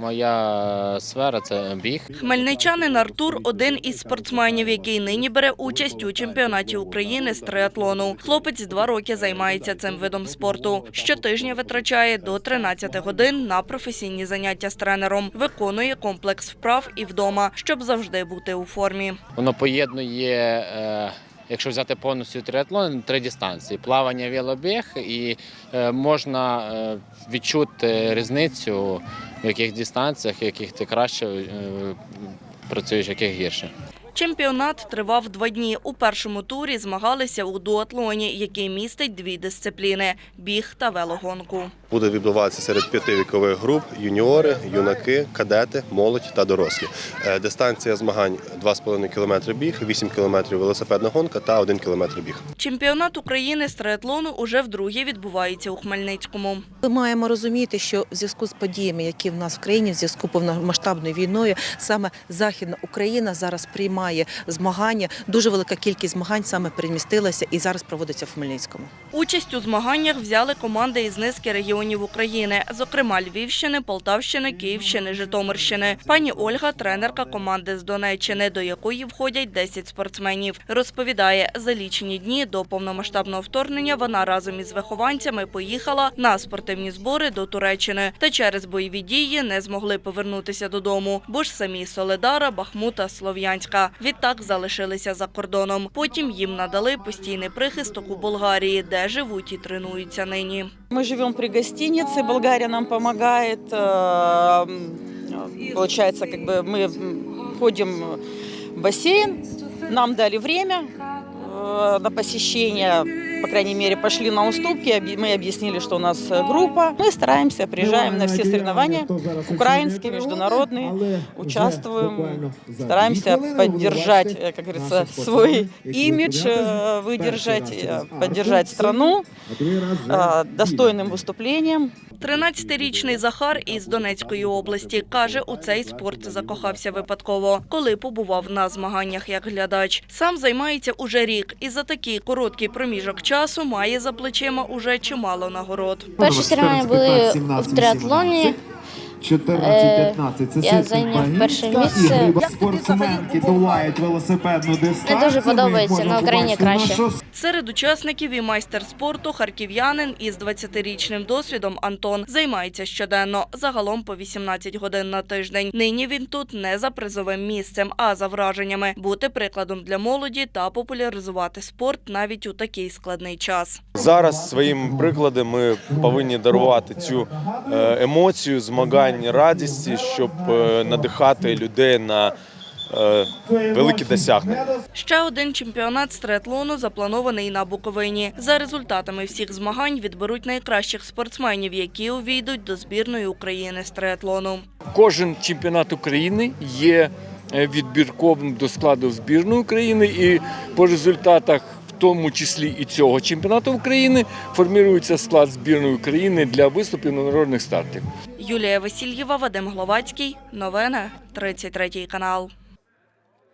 Моя сфера це біг. Хмельничанин Артур – один із спортсменів, який нині бере участь у чемпіонаті України з триатлону. Хлопець два роки займається цим видом спорту. Щотижня витрачає до 13 годин на професійні заняття з тренером. Виконує комплекс вправ і вдома, щоб завжди бути у формі. Воно поєднує, е, якщо взяти повністю триатлон, три дистанції: плавання, велобіг, і е, можна е, відчути різницю, в яких дистанціях, в яких ти краще е, працюєш, в яких гірше. Чемпіонат тривав два дні. У першому турі змагалися у дуатлоні, який містить дві дисципліни – біг та велогонку. Буде відбуватися серед п'яти вікових груп: юніори, юнаки, кадети, молодь та дорослі. Е, Дистанція змагань 2,5 км біг, 8 км велосипедна гонка та 1 км біг. Чемпіонат України з триатлону уже вдруге відбувається у Хмельницькому. Ми маємо розуміти, що в зв'язку з подіями, які в нас в країні, в зв'язку з повномасштабною війною, саме Західна Україна зараз приймає змагання. Дуже велика кількість змагань саме перемістилася і зараз проводиться в Хмельницькому. Участь у змаганнях взяли команди із низки регіонів України, зокрема Львівщини, Полтавщини, Київщини, Житомирщини. Пані Ольга – тренерка команди з Донеччини, до якої входять 10 спортсменів. Розповідає, за лічені дні до повномасштабного вторгнення вона разом із вихованцями поїхала на спортивні збори до Туреччини. Та через бойові дії не змогли повернутися додому, бо ж самі Соледара, Бахмута, Слов'янська. Відтак залишилися за кордоном. Потім їм надали постійний прихисток у Болгарії, де живуть і тренуються нині. Мы живем при гостинице, Болгария нам помогает. э, м, Получается, как бы мы м, ходим в бассейн, нам дали время э, на посещение, по крайней мере, пошли на уступки, мы объяснили, что у нас э, группа. Мы стараемся, приезжаем на все соревнования, украинские, международные, участвуем, стараемся поддержать, э, как говорится, свой имидж, э, выдержать, поддержать страну достойным выступлением. 13-річний Захар із Донецької області каже, у цей спорт закохався випадково, коли побував на змаганнях як глядач. Сам займається уже рік і за такий короткий проміжок часу має за плечима уже чимало нагород. Перші соревновання були в триатлоні. 14-15. Це я зайняв перше місце. Спортсменки долають велосипедну дистанцію. Мені дуже подобається, на Україні краще. Серед учасників і майстер спорту харків'янин із 20-річним досвідом Антон займається щоденно, загалом по 18 годин на тиждень. Нині він тут не за призовим місцем, а за враженнями бути прикладом для молоді та популяризувати спорт навіть у такий складний час. Зараз своїм прикладом ми повинні дарувати цю е, емоцію, змагань, радісті, щоб е, надихати людей на е, великі досягнення. Ще один чемпіонат з триатлону запланований на Буковині. За результатами всіх змагань відберуть найкращих спортсменів, які увійдуть до збірної України з триатлону. Кожен чемпіонат України є е, відбірковим до складу збірної України, і по результатах, тому числі і цього чемпіонату України, формірується склад збірної України для виступів на народних стартів. Юлія Васильєва, Вадим Гловацький. Новини 33 канал.